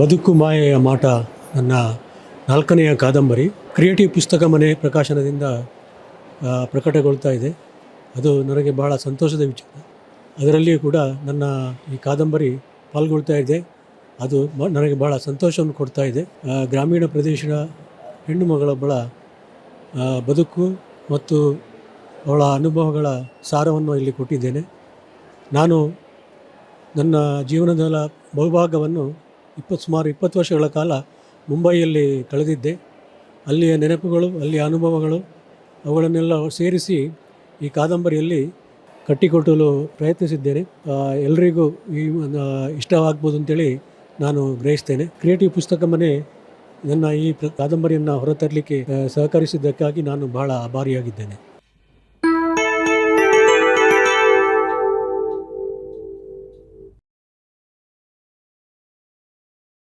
ಬದುಕು ಮಾಯೆಯ ಮಾಟ ನನ್ನ ನಾಲ್ಕನೆಯ ಕಾದಂಬರಿ. ಕ್ರಿಯೇಟಿವ್ ಪುಸ್ತಕ ಮನೆ ಪ್ರಕಾಶನದಿಂದ ಪ್ರಕಟಗೊಳ್ತಾ ಇದೆ. ಅದು ನನಗೆ ಬಹಳ ಸಂತೋಷದ ವಿಚಾರ. ಅದರಲ್ಲಿಯೂ ಕೂಡ ನನ್ನ ಈ ಕಾದಂಬರಿ ಪಾಲ್ಗೊಳ್ತಾ ಇದೆ. ಅದು ನನಗೆ ಬಹಳ ಸಂತೋಷವನ್ನು ಕೊಡ್ತಾ ಇದೆ. ಗ್ರಾಮೀಣ ಪ್ರದೇಶದ ಹೆಣ್ಣು ಮಗಳೊಬ್ಬಳ ಬದುಕು ಮತ್ತು ಅವಳ ಅನುಭವಗಳ ಸಾರವನ್ನು ಇಲ್ಲಿ ಕೊಟ್ಟಿದ್ದೇನೆ. ನಾನು ನನ್ನ ಜೀವನದ ಬಹುಭಾಗವನ್ನು ಇಪ್ಪತ್ತು ಸುಮಾರು ಇಪ್ಪತ್ತು ವರ್ಷಗಳ ಕಾಲ ಮುಂಬೈಯಲ್ಲಿ ಕಳೆದಿದ್ದೆ. ಅಲ್ಲಿಯ ನೆನಪುಗಳು, ಅಲ್ಲಿಯ ಅನುಭವಗಳು, ಅವುಗಳನ್ನೆಲ್ಲ ಸೇರಿಸಿ ಈ ಕಾದಂಬರಿಯಲ್ಲಿ ಕಟ್ಟಿಕೊಟ್ಟಲು ಪ್ರಯತ್ನಿಸಿದ್ದೇನೆ. ಎಲ್ರಿಗೂ ಈ ಇಷ್ಟವಾಗ್ಬೋದು ಅಂತೇಳಿ ನಾನು ಗ್ರಹಿಸ್ತೇನೆ. ಕ್ರಿಯೇಟಿವ್ ಪುಸ್ತಕ ಮನೆ ನನ್ನ ಈ ಕಾದಂಬರಿಯನ್ನು ಹೊರತರಲಿಕ್ಕೆ ಸಹಕರಿಸಿದ್ದಕ್ಕಾಗಿ ನಾನು ಬಹಳ ಆಭಾರಿಯಾಗಿದ್ದೇನೆ.